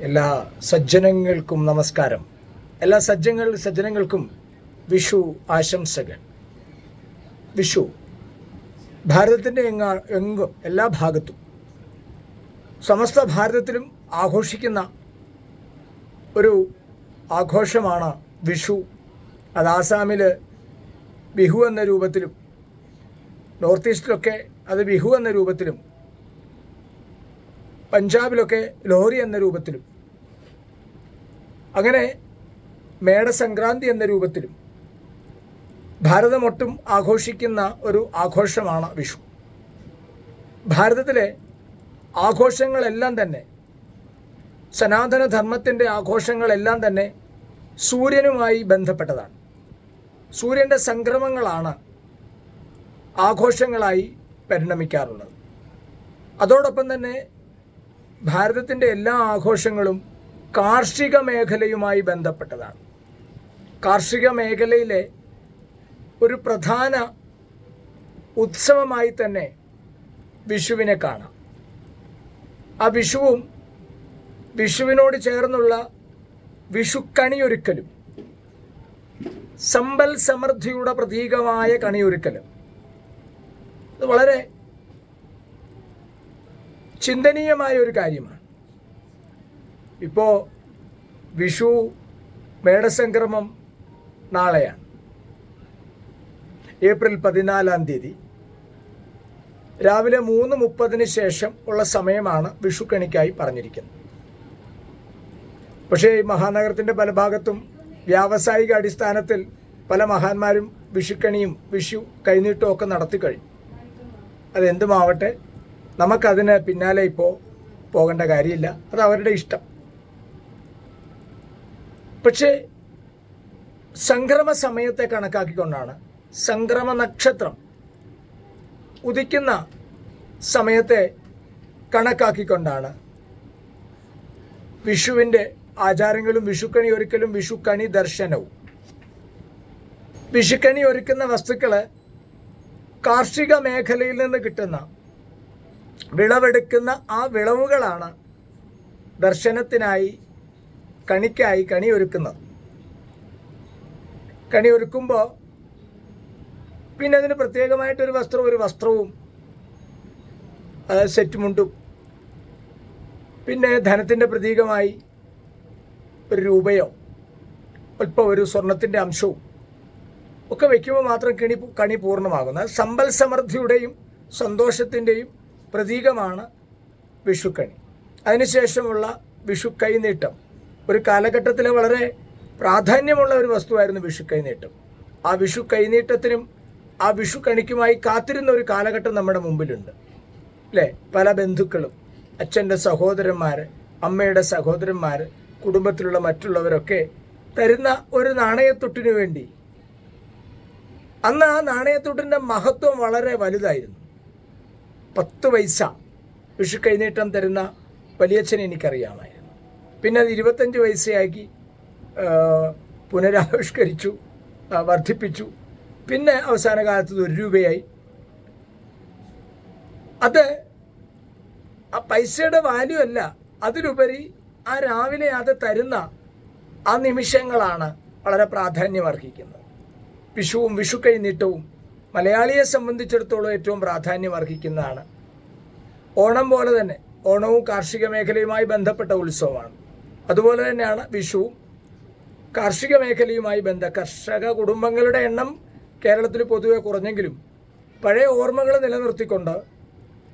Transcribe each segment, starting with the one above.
എല്ലാ സജ്ജനങ്ങൾക്കും നമസ്കാരം. എല്ലാ സജ്ജങ്ങൾ സജ്ജനങ്ങൾക്കും വിഷു ആശംസകൾ. വിഷു ഭാരതത്തിന്റെ എങ്ങ എങ്കും എല്ലാ ഭാഗത്തും സമസ്ത ഭാരതത്തിലും ആഘോഷിക്കുന്ന ഒരു ആഘോഷമാണ് വിഷു. അത് ആസാമിൽ ബിഹു എന്ന രൂപത്തിലും നോർത്ത് ഈസ്റ്റിലൊക്കെ അത് ബിഹു എന്ന രൂപത്തിലും പഞ്ചാബിലൊക്കെ ലോഹറി എന്ന രൂപത്തിലും അങ്ങനെ മേടസംക്രാന്തി എന്ന രൂപത്തിലും ഭാരതമൊട്ടും ആഘോഷിക്കുന്ന ഒരു ആഘോഷമാണ് വിഷു. ഭാരതത്തിലെ ആഘോഷങ്ങളെല്ലാം തന്നെ സനാതനധർമ്മത്തിന്റെ ആഘോഷങ്ങളെല്ലാം തന്നെ സൂര്യനുമായി ബന്ധപ്പെട്ടതാണ്. സൂര്യന്റെ സംക്രമങ്ങളാണ് ആഘോഷങ്ങളായി പരിണമിക്കാറുള്ളത്. അതോടൊപ്പം തന്നെ ഭാരതത്തിന്റെ എല്ലാ ആഘോഷങ്ങളും കാർഷിക മേഖലയുമായി ബന്ധപ്പെട്ടതാണ്. കാർഷിക മേഖലയിലെ ഒരു പ്രധാന ഉത്സവമായി തന്നെ വിഷുവിനെ കാണാം. ആ വിഷുവും വിഷുവിനോട് ചേർന്നുള്ള വിഷുക്കണിയൊരുക്കലും സമ്പൽ സമൃദ്ധിയുടെ പ്രതീകമായ കണിയൊരുക്കലും ഇത് വളരെ ചിന്തനീയമായ ഒരു കാര്യമാണ്. ഇപ്പോൾ വിഷു മേടസംക്രമം നാളെയാണ്. ഏപ്രിൽ പതിനാലാം തീയതി. രാവിലെ മൂന്ന് മുപ്പതിന് ശേഷം ഉള്ള സമയമാണ് വിഷുക്കണിക്കായി പറഞ്ഞിരിക്കുന്നത്. പക്ഷേ മഹാനഗരത്തിന്റെ പല ഭാഗത്തും വ്യാവസായിക അടിസ്ഥാനത്തിൽ പല മഹാന്മാരും വിഷുക്കണിയും വിഷു കൈനീട്ടവും ഒക്കെ നടത്തി കഴിഞ്ഞു. അതെന്തുമാവട്ടെ? നമുക്കതിന് പിന്നാലെ ഇപ്പോൾ പോകേണ്ട കാര്യമില്ല. അത് അവരുടെ ഇഷ്ടം. പക്ഷേ സംക്രമ സമയത്തെ കണക്കാക്കിക്കൊണ്ടാണ് സംക്രമ നക്ഷത്രം ഉദിക്കുന്ന സമയത്തെ കണക്കാക്കിക്കൊണ്ടാണ് വിഷുവിന്റെ ആചാരങ്ങളും വിഷുക്കണി ഒരുക്കലും വിഷുക്കണി ദർശനവും. വിഷുക്കണി ഒരുക്കുന്ന വസ്തുക്കൾ കാർഷിക മേഖലയിൽ നിന്ന് കിട്ടുന്ന വിളവെടുക്കുന്ന ആ വിളവുകളാണ് ദർശനത്തിനായി കണിക്കായി കണിയൊരുക്കുന്നത്. കണിയൊരുക്കുമ്പോൾ പിന്നെ അതിന് പ്രത്യേകമായിട്ടൊരു വസ്ത്രം ഒരു വസ്ത്രവും സെറ്റ് മുണ്ടും പിന്നെ ധനത്തിന്റെ പ്രതീകമായി ഒരു രൂപയോ അല്പം ഒരു സ്വർണത്തിന്റെ അംശവും ഒക്കെ വയ്ക്കുമ്പോൾ മാത്രം കിണി കണി പൂർണമാകുന്നത് സമ്പൽ സമൃദ്ധിയുടെയും സന്തോഷത്തിന്റെയും പ്രതീകമാണ് വിഷുക്കണി. അതിനുശേഷമുള്ള വിഷു കൈനീട്ടം ഒരു കാലഘട്ടത്തിലെ വളരെ പ്രാധാന്യമുള്ള ഒരു വസ്തുവായിരുന്നു വിഷു കൈനീട്ടം ആ വിഷു കൈനീട്ടത്തിനും ആ വിഷു കണിക്കുമായി കാത്തിരുന്ന ഒരു കാലഘട്ടം നമ്മുടെ മുമ്പിലുണ്ട്. അല്ലേ പല ബന്ധുക്കളും അച്ഛന്റെ സഹോദരന്മാർ അമ്മയുടെ സഹോദരന്മാർ കുടുംബത്തിലുള്ള മറ്റുള്ളവരൊക്കെ തരുന്ന ഒരു നാണയത്തൊട്ടിനു വേണ്ടി. അന്ന് ആ നാണയത്തൊട്ടിന്റെ മഹത്വം വളരെ വലുതായിരുന്നു. പത്ത് പൈസ വിഷു കൈനീട്ടം തരുന്ന വലിയച്ഛനെ എനിക്കറിയാമായിരുന്നു. പിന്നെ അത് ഇരുപത്തഞ്ച് ആ, പുനരാവിഷ്കരിച്ചു വർദ്ധിപ്പിച്ചു. പിന്നെ അവസാന കാലത്ത് ഒരു രൂപയായി. അത് ആ പൈസയുടെ വാല്യൂ അല്ല അതിലുപരി ആ രാവിലെ അത് തരുന്ന ആ നിമിഷങ്ങളാണ് വളരെ പ്രാധാന്യം അർഹിക്കുന്നത് വിഷുവും വിഷു കൈനീട്ടവും മലയാളിയെ സംബന്ധിച്ചിടത്തോളം ഏറ്റവും പ്രാധാന്യം അർഹിക്കുന്നതാണ്. ഓണം പോലെ തന്നെ ഓണവും കാർഷിക മേഖലയുമായി ബന്ധപ്പെട്ട ഉത്സവമാണ്. അതുപോലെ തന്നെയാണ് വിഷുവും കാർഷിക മേഖലയുമായി ബന്ധ കർഷക കുടുംബങ്ങളുടെ എണ്ണം കേരളത്തിൽ പൊതുവെ കുറഞ്ഞെങ്കിലും പഴയ ഓർമ്മകൾ നിലനിർത്തിക്കൊണ്ട്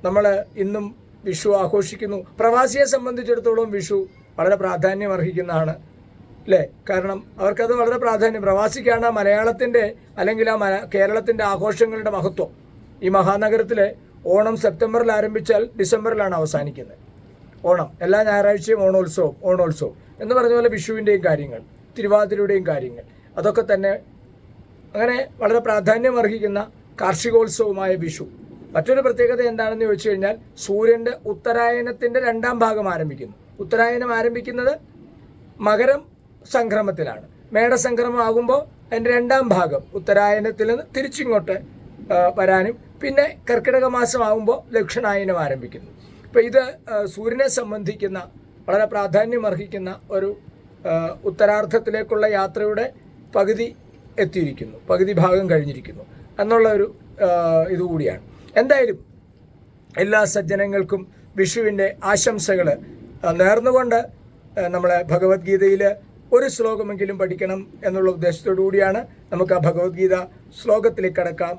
നമ്മൾ ഇന്നും വിഷു ആഘോഷിക്കുന്നു. പ്രവാസിയെ സംബന്ധിച്ചിടത്തോളം വിഷു വളരെ പ്രാധാന്യം അർഹിക്കുന്നതാണ്. അല്ലേ കാരണം അവർക്കത് വളരെ പ്രാധാന്യം. പ്രവാസിക്കാണ് മലയാളത്തിന്റെ അല്ലെങ്കിൽ ആ മല കേരളത്തിന്റെ ആഘോഷങ്ങളുടെ മഹത്വം. ഈ മഹാനഗരത്തിലെ ഓണം സെപ്റ്റംബറിൽ ആരംഭിച്ചാൽ ഡിസംബറിലാണ് അവസാനിക്കുന്നത്. ഓണം. എല്ലാ ഞായറാഴ്ചയും ഓണോത്സവം ഓണോത്സവം എന്ന് പറഞ്ഞ പോലെ വിഷുവിന്റെയും കാര്യങ്ങൾ തിരുവാതിരയുടെയും കാര്യങ്ങൾ. അതൊക്കെ തന്നെ അങ്ങനെ വളരെ പ്രാധാന്യം അർഹിക്കുന്ന കാർഷികോത്സവമായ വിഷു. മറ്റൊരു പ്രത്യേകത എന്താണെന്ന് ചോദിച്ചു കഴിഞ്ഞാൽ സൂര്യന്റെ ഉത്തരായനത്തിന്റെ രണ്ടാം ഭാഗം ആരംഭിക്കുന്നു. ഉത്തരായനം ആരംഭിക്കുന്നത് മകരം സംക്രമത്തിലാണ്. മേടസംക്രമം ആകുമ്പോൾ അതിന്റെ രണ്ടാം ഭാഗം ഉത്തരായനത്തിൽ നിന്ന് തിരിച്ചിങ്ങോട്ട് വരാനും പിന്നെ കർക്കിടക മാസമാകുമ്പോൾ ദക്ഷിണായനം ആരംഭിക്കുന്നു. അപ്പോൾ ഇത് സൂര്യനെ സംബന്ധിക്കുന്ന വളരെ പ്രാധാന്യം അർഹിക്കുന്ന ഒരു ഉത്തരാർത്ഥത്തിലേക്കുള്ള യാത്രയുടെ പകുതി എത്തിയിരിക്കുന്നു. പകുതി ഭാഗം കഴിഞ്ഞിരിക്കുന്നു. എന്നുള്ള ഒരു ഇതുകൂടിയാണ് എന്തായാലും എല്ലാ സജ്ജനങ്ങൾക്കും വിഷുവിന്റെ ആശംസകൾ നേർന്നുകൊണ്ട് നമ്മളെ ഭഗവത്ഗീതയിൽ ഒരു ശ്ലോകമെങ്കിലും പഠിക്കണം എന്നുള്ള ഉദ്ദേശത്തോടു കൂടിയാണ് നമുക്ക് ആ ഭഗവത്ഗീത ശ്ലോകത്തിലേക്ക് കടക്കാം.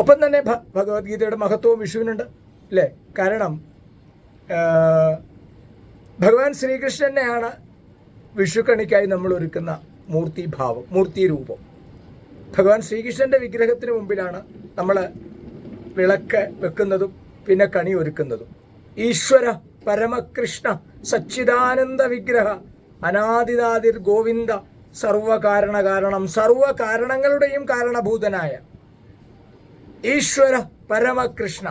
ഒപ്പം തന്നെ ഭഗവത്ഗീതയുടെ മഹത്വവും വിഷുവിനുണ്ട് അല്ലേ? കാരണം ഭഗവാൻ ശ്രീകൃഷ്ണനെയാണ് വിഷുക്കണിക്കായി നമ്മൾ ഒരുക്കുന്ന മൂർത്തിഭാവം മൂർത്തി രൂപം ഭഗവാൻ ശ്രീകൃഷ്ണന്റെ വിഗ്രഹത്തിന് മുമ്പിലാണ് നമ്മൾ വിളക്ക് വെക്കുന്നതും പിന്നെ കണി ഒരുക്കുന്നതും. ഈശ്വര പരമകൃഷ്ണ സച്ചിദാനന്ദ വിഗ്രഹ അനാദിദാതിർ ഗോവിന്ദ സർവകാരണ കാരണം സർവകാരണങ്ങളുടെയും കാരണഭൂതനായ ഈശ്വര പരമകൃഷ്ണ.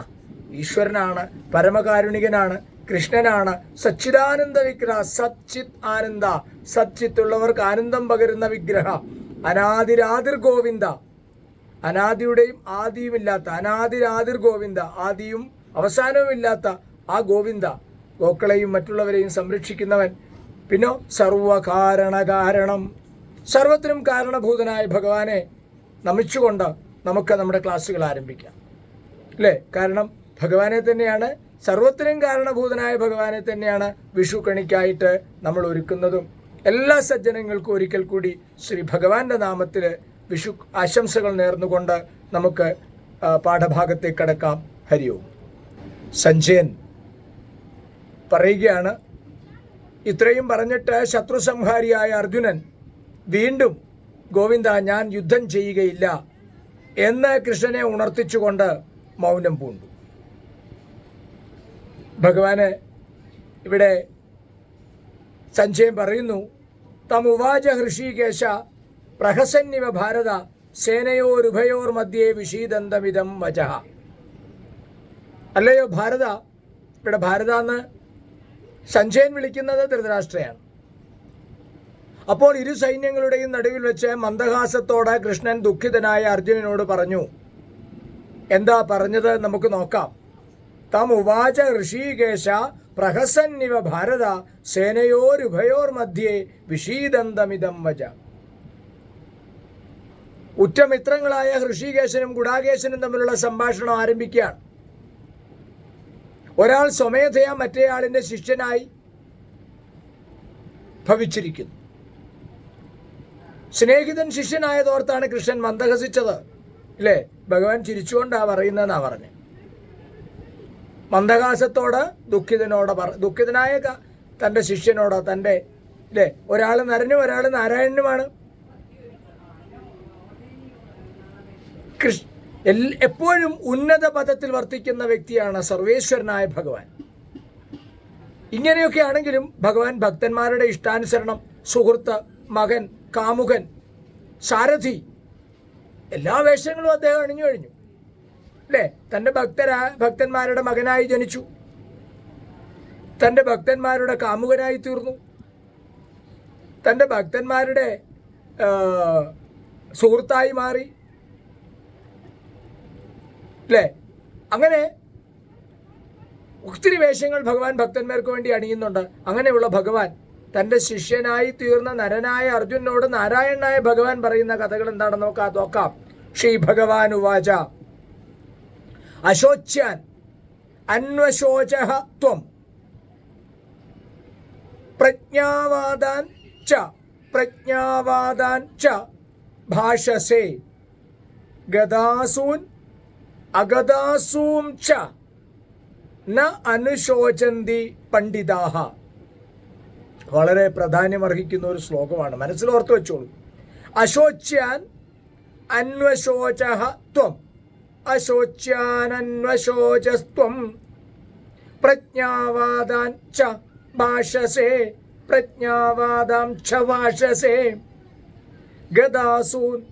ഈശ്വരനാണ് പരമകാരുണികനാണ് കൃഷ്ണനാണ് സച്ചിദാനന്ദ വിഗ്രഹ സച്ചിത് ആനന്ദ. സച്ചിത്തുള്ളവർക്ക് ആനന്ദം പകരുന്ന വിഗ്രഹ അനാദിരാതിർ ഗോവിന്ദ. അനാദിയുടെയും ആദിയുമില്ലാത്ത അനാദിരാതിർ ഗോവിന്ദ ആദിയും അവസാനവുമില്ലാത്ത ആ ഗോവിന്ദ. ഗോക്കളെയും മറ്റുള്ളവരെയും സംരക്ഷിക്കുന്നവൻ. പിന്നോ സർവകാരണ കാരണം സർവത്തിനും കാരണഭൂതനായ ഭഗവാനെ നമിച്ചുകൊണ്ട് നമുക്ക് നമ്മുടെ ക്ലാസ്സുകൾ ആരംഭിക്കാം. അല്ലേ? കാരണം ഭഗവാനെ തന്നെയാണ് സർവത്തിനും കാരണഭൂതനായ ഭഗവാനെ തന്നെയാണ് വിഷു കണിക്കായിട്ട് നമ്മൾ ഒരുക്കുന്നതും. എല്ലാ സജ്ജനങ്ങൾക്കും ഒരിക്കൽ കൂടി ശ്രീ ഭഗവാന്റെ നാമത്തിൽ വിഷു ആശംസകൾ നേർന്നുകൊണ്ട് നമുക്ക് പാഠഭാഗത്തേക്ക് കടക്കാം. ഹരിയോം. സഞ്ജയൻ പറയുകയാണ്. ഇത്രയും പറഞ്ഞിട്ട് ശത്രു സംഹാരിയായ അർജുനൻ വീണ്ടും ഗോവിന്ദ ഞാൻ യുദ്ധം ചെയ്യുകയില്ല എന്ന് കൃഷ്ണനെ ഉണർത്തിച്ചുകൊണ്ട് മൗനം പൂണ്ടു. ഭഗവാന് ഇവിടെ സഞ്ജയം പറയുന്നു തമുവാച ഹൃഷികേശ പ്രഹസന്നിവ ഭാരത സേനയോരുഭയോർ മധ്യേ വിഷീദന്തമിതം വജഹ അല്ലയോ ഭാരത? ഇവിടെ ഭാരത എന്ന് സഞ്ജയൻ വിളിക്കുന്നത് ധൃതരാഷ്ട്രയാണ്. അപ്പോൾ ഇരു സൈന്യങ്ങളുടെയും നടുവിൽ വെച്ച് മന്ദഹാസത്തോടെ കൃഷ്ണൻ ദുഃഖിതനായ അർജുനനോട് പറഞ്ഞു എന്താ പറഞ്ഞത്? നമുക്ക് നോക്കാം. തം ഉവാച ഋഷികേശ പ്രഹസന്നിവ ഭാരത സേനയോരുഭയോർ മധ്യേ വിഷീദന്തമിതം വജ ഉറ്റമിത്രങ്ങളായ ഋഷികേശനും ഗുഡാകേശനും തമ്മിലുള്ള സംഭാഷണം ആരംഭിക്കുകയാണ്. ഒരാൾ സ്വമേധയാ മറ്റേയാളിന്റെ ശിഷ്യനായി ഭവിച്ചിരിക്കുന്നു. സ്നേഹിതൻ ശിഷ്യനായതോർത്താണ് കൃഷ്ണൻ മന്ദഹസിച്ചത്. ഇല്ലേ? ഭഗവാൻ ചിരിച്ചുകൊണ്ടാ പറയുന്നതെന്നാ പറഞ്ഞു. മന്ദഹാസത്തോട് ദുഃഖിതനോട് പറ ദുഃഖിതനായ തന്റെ ശിഷ്യനോട് തന്റെ ഇല്ലേ? ഒരാൾ നരനും ഒരാൾ നാരായണനുമാണ്. കൃഷ് എൽ- എപ്പോഴും ഉന്നത പദത്തിൽ വർത്തിക്കുന്ന വ്യക്തിയാണ് സർവേശ്വരനായ ഭഗവാൻ. ഇങ്ങനെയൊക്കെ ആണെങ്കിലും ഭഗവാൻ ഭക്തന്മാരുടെ ഇഷ്ടാനുസരണം സുഹൃത്ത് മകൻ കാമുകൻ സാരഥി എല്ലാ വേഷങ്ങളും അദ്ദേഹം അണിഞ്ഞു കഴിഞ്ഞു. അല്ലേ? തന്റെ ഭക്തരാ ഭക്തന്മാരുടെ മകനായി ജനിച്ചു. തന്റെ ഭക്തന്മാരുടെ കാമുകനായി തീർന്നു. തന്റെ ഭക്തന്മാരുടെ സുഹൃത്തായി മാറി. അല്ലേ അങ്ങനെ ഒത്തിരി വേഷങ്ങൾ ഭഗവാൻ ഭക്തന്മാർക്ക് വേണ്ടി അണിയുന്നുണ്ട്. അങ്ങനെയുള്ള ഭഗവാൻ തന്റെ ശിഷ്യനായി തീർന്ന നരനായ അർജുനോട് നാരായണനായ ഭഗവാൻ പറയുന്ന കഥകൾ എന്താണെന്ന് നോക്കാം നോക്കാം. ശ്രീ ഭഗവാൻ ഉവാച. അശോച്യാൻ അന്വശോചഹത്വം പ്രജ്ഞാവാദാൻ ച പ്രജ്ഞാവാദാൻ ച ഭാഷസേ. ഗദാസൂൻ അഗദാസൂം ച. ന അനുശോചന്തി പണ്ഡിതാഹ. വളരെ പ്രാധാന്യമർഹിക്കുന്ന ഒരു ശ്ലോകമാണ്. മനസ്സിൽ ഓർത്ത് വെച്ചോളൂ. അശോച്യാൻ അന്വശോച ത്വം. അശോച്യാനന്വശോചസ്ത്വം. പ്രജ്ഞാവാദാൻ ച ഭാഷസേ. പ്രജ്ഞാവാദാം ച ഭാഷസേ. ഗദാസൂൻ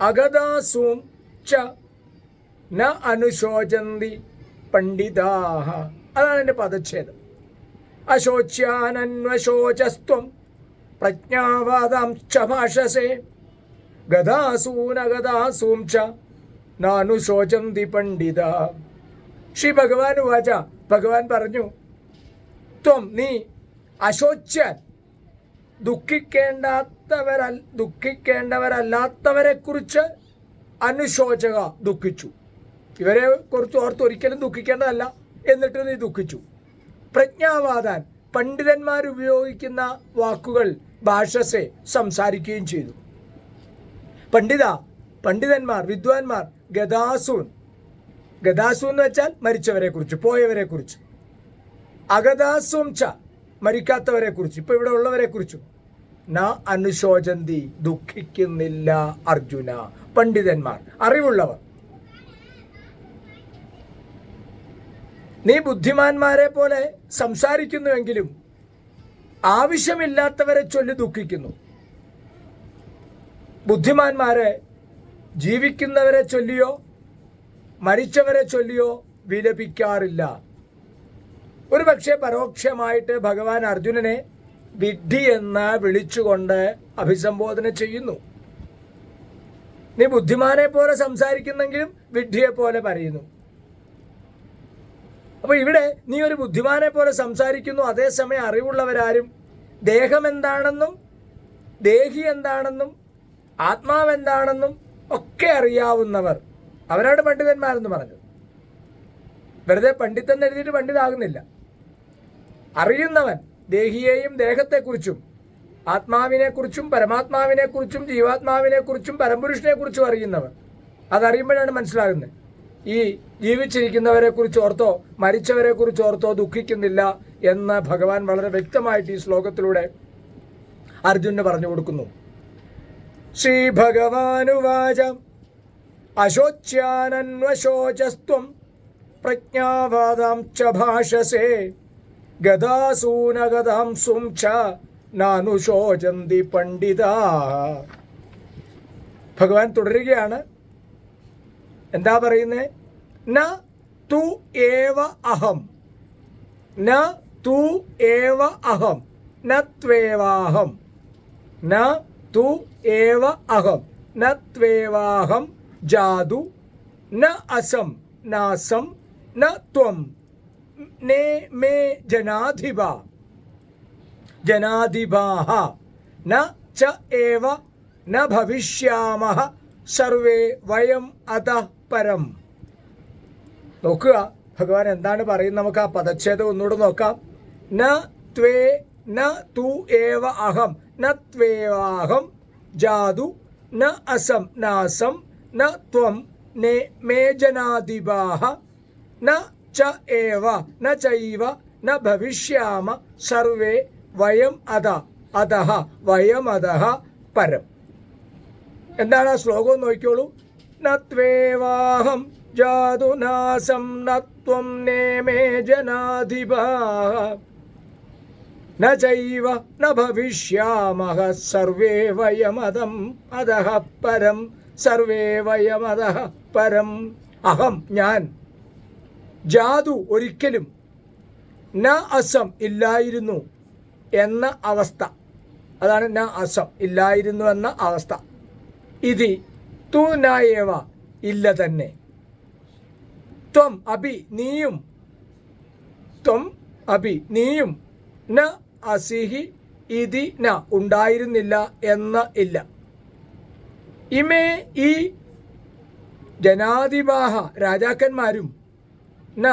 അഗദാസൂം ച ന അനുശോചന്തി പണ്ഡിതാഹ. അതാണ് എന്റെ പദച്ഛേദം. അശോച്യാനന്വശോചസ്ത്വം പ്രജ്ഞാവാദാം ച ഭാഷസേ. ഗതാസൂനഗതാസൂം ച നാനുശോചന്തി പണ്ഡിത. ശ്രീ ഭഗവാൻ വാച ഭഗവാൻ പറഞ്ഞു ത്വം നീ അശോച്യാൻ. ദുഃഖിക്കേണ്ടാത്തവരൽ ദുഃഖിക്കേണ്ടവരല്ലാത്തവരെക്കുറിച്ച് അനുശോചക ദുഃഖിച്ചു. ഇവരെ കുറച്ച് ഓർത്ത് ഒരിക്കലും ദുഃഖിക്കേണ്ടതല്ല. എന്നിട്ട് നീ ദുഃഖിച്ചു. പ്രജ്ഞാവാദാൻ പണ്ഡിതന്മാർ ഉപയോഗിക്കുന്ന വാക്കുകൾ ഭാഷസെ സംസാരിക്കുകയും ചെയ്തു. പണ്ഡിത പണ്ഡിതന്മാർ വിദ്വാൻമാർ ഗദാസൂൻ. ഗദാസു എന്ന് വെച്ചാൽ മരിച്ചവരെ കുറിച്ച് പോയവരെ കുറിച്ച് അഗദാസും ച മരിക്കാത്തവരെ കുറിച്ച് ഇപ്പൊ ഇവിടെ ഉള്ളവരെ കുറിച്ചും ന അനുശോചന്തി ദുഃഖിക്കുന്നില്ല അർജുന പണ്ഡിതന്മാർ അറിവുള്ളവർ. നീ ബുദ്ധിമാന്മാരെ പോലെ സംസാരിക്കുന്നുവെങ്കിലും ആവശ്യമില്ലാത്തവരെ ചൊല്ലി ദുഃഖിക്കുന്നു. ബുദ്ധിമാന്മാരെ ജീവിക്കുന്നവരെ ചൊല്ലിയോ മരിച്ചവരെ ചൊല്ലിയോ വിലപിക്കാറില്ല. ഒരു പക്ഷേ പരോക്ഷമായിട്ട് ഭഗവാൻ അർജുനനെ വിഡ്ഢി എന്ന് വിളിച്ചുകൊണ്ട് അഭിസംബോധന ചെയ്യുന്നു. നീ ബുദ്ധിമാനെ പോലെ സംസാരിക്കുന്നെങ്കിലും വിഡ്ഢിയെ പോലെ പറയുന്നു. അപ്പൊ ഇവിടെ നീ ഒരു ബുദ്ധിമാനെ പോലെ സംസാരിക്കുന്നു അതേസമയം അറിവുള്ളവരാരും ദേഹം എന്താണെന്നും ദേഹി എന്താണെന്നും ആത്മാവ് എന്താണെന്നും ഒക്കെ അറിയാവുന്നവർ. അവരാണ് പണ്ഡിതന്മാരെന്ന് പറഞ്ഞത്. വെറുതെ പണ്ഡിതൻ എഴുതിയിട്ട് പണ്ഡിതാകുന്നില്ല. അറിയുന്നവൻ ദേഹിയെയും ദേഹത്തെക്കുറിച്ചും ആത്മാവിനെക്കുറിച്ചും പരമാത്മാവിനെക്കുറിച്ചും ജീവാത്മാവിനെക്കുറിച്ചും പരമ്പുരുഷനെക്കുറിച്ചും അറിയുന്നവർ അതറിയുമ്പോഴാണ് മനസ്സിലാകുന്നത്. ഈ ജീവിച്ചിരിക്കുന്നവരെ കുറിച്ച് ഓർത്തോ മരിച്ചവരെ കുറിച്ച് ഓർത്തോ ദുഃഖിക്കുന്നില്ല എന്ന് ഭഗവാൻ വളരെ വ്യക്തമായിട്ട് ഈ ശ്ലോകത്തിലൂടെ അർജുനന് പറഞ്ഞു കൊടുക്കുന്നു. ശ്രീ ഭഗവാനുവാച അശോച്യാനന്വശോചസ്ത്വം പ്രജ്ഞാവാദാം ച ഭാഷസേ ഗതാസൂനഗതാം സും ച പണ്ഡിത. ഭഗവാൻ തുടരുകയാണ്. എന്താ പറയുന്നത് ന തു ഏവ അഹം ന തു ഏവ അഹം ന ത്വേവാഹം ന തു ഏവ അഹം ന ത്വേവാഹം ജാതു ന അസം നാസം ന ത്വം നേ മേ ജനാധിപ ജനാധിപാഹ ന ച ഏവ ന ഭവിഷ്യാമഹ സർവേ വയം അത പരം നോക്കുക. ഭഗവാൻ എന്താണ് പറയുന്നത്? നമുക്ക് ആ പദച്ഛേദം ഒന്നുകൂടെ നോക്കാം. ന ത്വേ ന തു അഹം. ന ത്വേവാഹം ജാതു ന അസം നാസം. ന ത്വം നേ മേ ജനാധിപാഹ. ന ച ഏവ ന ചൈവ ന ഭവിഷ്യാമ സർവേ വയം അത അതഹ വയം അതഹ പരം. എന്താണ് ആ ശ്ലോകം നോക്കിയോളൂ നത്വേവാഹം ജാതുനാസം നത്വം നേമേ ജനാധിപ न चैव न भविष्यामः सर्वे वयमदम् अधः പരം സർവേ വയമതഃ പരം അഹം ഞാൻ ജാതു ഒരിക്കലും ന അസം ഇല്ലായിരുന്നു എന്ന അവസ്ഥ। അതാണ് ന അസം ഇല്ലായിരുന്നു എന്ന അവസ്ഥ। ഇതി തൂനായേവ ഇല്ല തന്നെ। ത്വം അഭി നീയും. ത്വം അഭി നീയും. ന അസിഹി ഇതി ന ഉണ്ടായിരുന്നില്ല എന്ന ഇല്ല. ഇമേ ഈ ജനാധിപാഹ രാജാക്കന്മാരും ന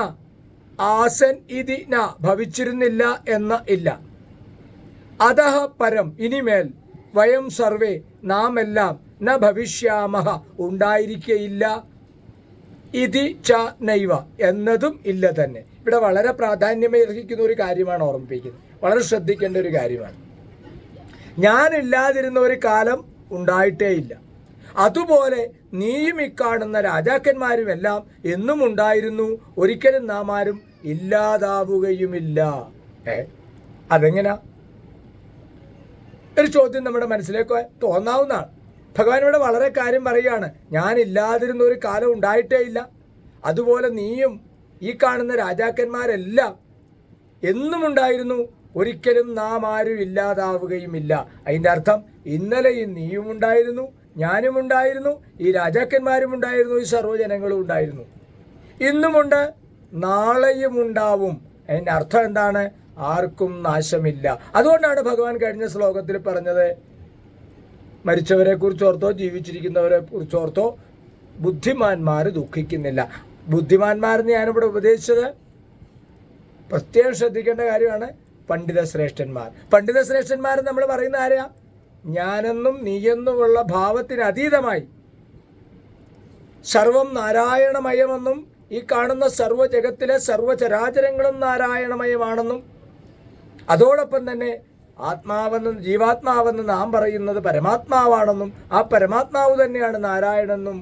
ആസൻ ഇതി ന ഭവിച്ചിരുന്നില്ല എന്ന ഇല്ല. അതഹ പരം ഇനിമേൽ വയം സർവേ നാം എല്ലാം ന ഭവിഷ്യാമഹ ഉണ്ടായിരിക്കയില്ല ഇതി ച നൈവ എന്നതും ഇല്ല തന്നെ. ഇവിടെ വളരെ പ്രാധാന്യമേർഹിക്കുന്ന ഒരു കാര്യമാണ് ഓർമ്മിപ്പിക്കുന്നത്. വളരെ ശ്രദ്ധിക്കേണ്ട ഒരു കാര്യമാണ്. ഞാൻ ഇല്ലാതിരുന്ന ഒരു കാലം ഉണ്ടായിട്ടേ ഇല്ല. അതുപോലെ നീയും ഇക്കാണുന്ന രാജാക്കന്മാരും എല്ലാം എന്നും ഉണ്ടായിരുന്നു. ഒരിക്കലും നാം ആരും ഇല്ലാതാവുകയുമില്ല. ഏ? അതെങ്ങനാ? ഒരു ചോദ്യം നമ്മുടെ മനസ്സിലേക്ക് തോന്നാവുന്നതാണ്. ഭഗവാൻ ഇവിടെ വളരെ കാര്യം പറയുകയാണ്. ഞാൻ ഇല്ലാതിരുന്ന ഒരു കാലം ഉണ്ടായിട്ടേ ഇല്ല. അതുപോലെ നീയും ഈ കാണുന്ന രാജാക്കന്മാരെല്ലാം എന്നും ഉണ്ടായിരുന്നു ഒരിക്കലും നാം ആരും ഇല്ലാതാവുകയുമില്ല. അതിന്റെ അർത്ഥം ഇന്നലെ ഈ നീയും ഉണ്ടായിരുന്നു ഞാനും ഉണ്ടായിരുന്നു ഈ രാജാക്കന്മാരും ഉണ്ടായിരുന്നു ഈ സർവജനങ്ങളും ഉണ്ടായിരുന്നു. ഇന്നുമുണ്ട് നാളെയും ഉണ്ടാവും. അതിന്റെ അർത്ഥം എന്താണ്? ആർക്കും നാശമില്ല. അതുകൊണ്ടാണ് ഭഗവാൻ കഴിഞ്ഞ ശ്ലോകത്തിൽ പറഞ്ഞത് മരിച്ചവരെ കുറിച്ചോർത്തോ ജീവിച്ചിരിക്കുന്നവരെ കുറിച്ചോർത്തോ ബുദ്ധിമാന്മാർ ദുഃഖിക്കുന്നില്ല. ബുദ്ധിമാന്മാരെന്ന് ഞാനിവിടെ ഉപദേശിച്ചത് പ്രത്യേകം ശ്രദ്ധിക്കേണ്ട കാര്യമാണ് പണ്ഡിത ശ്രേഷ്ഠന്മാർ പണ്ഡിത ശ്രേഷ്ഠന്മാർ നമ്മൾ പറയുന്ന ആരെയാ ഞാനെന്നും നീയെന്നുമുള്ള ഭാവത്തിന് അതീതമായി സർവം നാരായണമയമെന്നും ഈ കാണുന്ന സർവ ജഗത്തിലെ സർവചരാചരങ്ങളും നാരായണമയമാണെന്നും അതോടൊപ്പം തന്നെ ആത്മാവെന്ന് ജീവാത്മാവെന്ന് നാം പറയുന്നത് പരമാത്മാവാണെന്നും ആ പരമാത്മാവ് തന്നെയാണ് നാരായണെന്നും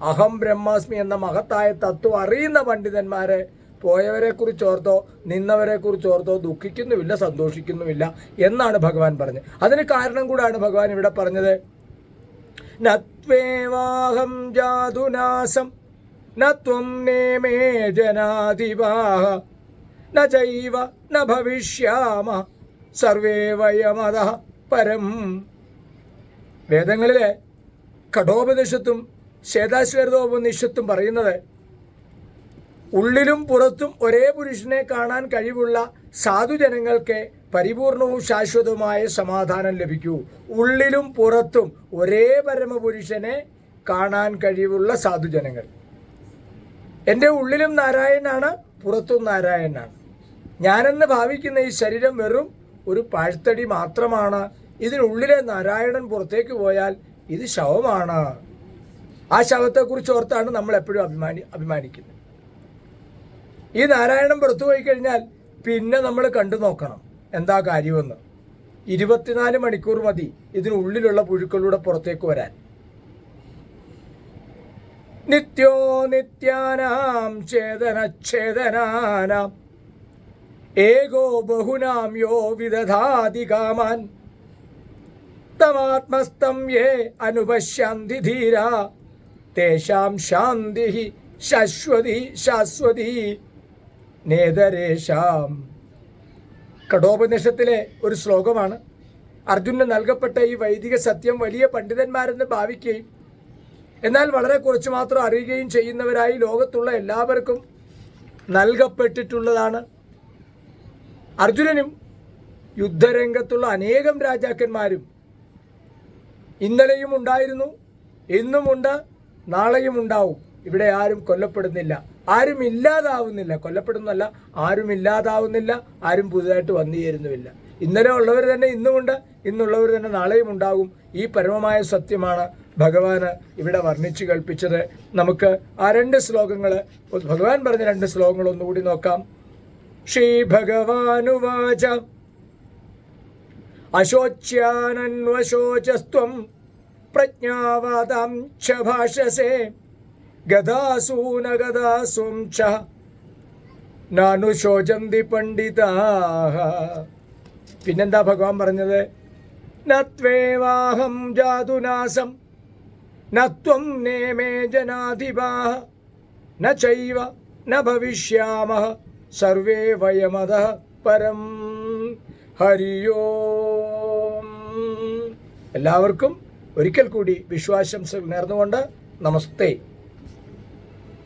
അഹം ബ്രഹ്മാസ്മി എന്ന മഹത്തായ തത്വം അറിയുന്ന പണ്ഡിതന്മാരെ പോയവരെ കുറിച്ചോർത്തോ നിന്നവരെ കുറിച്ചോർത്തോ ദുഃഖിക്കുന്നുമില്ല സന്തോഷിക്കുന്നുമില്ല എന്നാണ് ഭഗവാൻ പറഞ്ഞത്. അതിന് കാരണം കൂടാണ് ഭഗവാൻ ഇവിടെ പറഞ്ഞത്. നത്വേവാഹം ജാതുനാസം നത്വം നേമേ ജനാധിവാഹ ന ചൈവ ന ഭവിഷ്യാമ സർവേ വയമത പരം. വേദങ്ങളിലെ കഠോപനിഷത്തും ശ്വേതാശ്വരതോപനിഷത്തും പറയുന്നത് ഉള്ളിലും പുറത്തും ഒരേ പുരുഷനെ കാണാൻ കഴിവുള്ള സാധുജനങ്ങൾക്ക് പരിപൂർണവും ശാശ്വതവുമായ സമാധാനം ലഭിക്കൂ. ഉള്ളിലും പുറത്തും ഒരേ പരമപുരുഷനെ കാണാൻ കഴിവുള്ള സാധുജനങ്ങൾ. എന്റെ ഉള്ളിലും നാരായണനാണ് പുറത്തും നാരായണനാണ് ഞാനെന്ന് ഭാവിക്കുന്ന ഈ ശരീരം വെറും ഒരു പാഴ്ത്തടി മാത്രമാണ്. ഇതിനുള്ളിലെ നാരായണൻ പുറത്തേക്ക് പോയാൽ ഇത് ശവമാണ്. ആ ശവത്തെക്കുറിച്ച് ഓർത്താണ് നമ്മൾ എപ്പോഴും അഭിമാനി അഭിമാനിക്കുന്നത്. ഈ നാരായണൻ പുറത്തു പോയി കഴിഞ്ഞാൽ പിന്നെ നമ്മൾ കണ്ടു നോക്കണം എന്താ കാര്യമെന്ന്. ഇരുപത്തിനാല് മണിക്കൂർ മതി ഇതിനുള്ളിലുള്ള പുഴുക്കളുടെ പുറത്തേക്ക് വരാൻ. നിത്യോ നിത്യാനാം ചേതനച്ഛേദനാനാം ഏകോ ബഹുനാം യോ വിദധാതി കാമാൻ തമാത്മസ്തം യേ അനുപശ്യന്തി ധീര. തേശാം ശാന്തി ശാശ്വതി ശാശ്വതി. നേതരേഷാം. കഠോപനിഷത്തിലെ ഒരു ശ്ലോകമാണ്. അർജുനന് നൽകപ്പെട്ട ഈ വൈദിക സത്യം വലിയ പണ്ഡിതന്മാരെന്ന് ഭാവിക്കുകയും എന്നാൽ വളരെ കുറച്ച് മാത്രം അറിയുകയും ചെയ്യുന്നവരായി ലോകത്തുള്ള എല്ലാവർക്കും നൽകപ്പെട്ടിട്ടുള്ളതാണ് അർജുനനും യുദ്ധരംഗത്തുള്ള അനേകം രാജാക്കന്മാരും ഇന്നലെയും ഉണ്ടായിരുന്നു ഇന്നുമുണ്ട് നാളെയും ഉണ്ടാവും. ഇവിടെ ആരും കൊല്ലപ്പെടുന്നില്ല. ആരും ഇല്ലാതാവുന്നില്ല. കൊല്ലപ്പെടുന്നല്ല ആരും ഇല്ലാതാവുന്നില്ല ആരും പുതുതായിട്ട് വന്നു ചേരുന്നുമില്ല ഇന്നലെ ഉള്ളവർ തന്നെ ഇന്നുമുണ്ട് ഇന്നുള്ളവർ തന്നെ നാളെയും ഉണ്ടാകും. ഈ പരമമായ സത്യമാണ് ഭഗവാന് ഇവിടെ വർണിച്ചു കൽപ്പിച്ചത്. നമുക്ക് ആ രണ്ട് ശ്ലോകങ്ങൾ ഭഗവാൻ പറഞ്ഞ രണ്ട് ശ്ലോകങ്ങൾ ഒന്നുകൂടി നോക്കാം. ശ്രീ ഭഗവാനുവാച അശോച്യാനന്വശോചസ്ത്വം പ്രജ്ഞാവാദം ച ഭാഷസേ. ഗതാസൂന ഗതാസും ച. നാനുശോചന്തി പണ്ഡിതാഹ. പിന്നെന്താ ഭഗവാൻ പറഞ്ഞത്? നത്വേവാഹം ജാതുനാസം നത്വം നേമേ ജനാധിപാഹ. ന ചൈവ ന ഭവിഷ്യാമഃ സർവേ വയമത പരം. ഹരിയോ എല്ലാവർക്കും ഒരിക്കൽ കൂടി വിശ്വാശംസകൾ നേർന്നുകൊണ്ട് നമസ്തേ.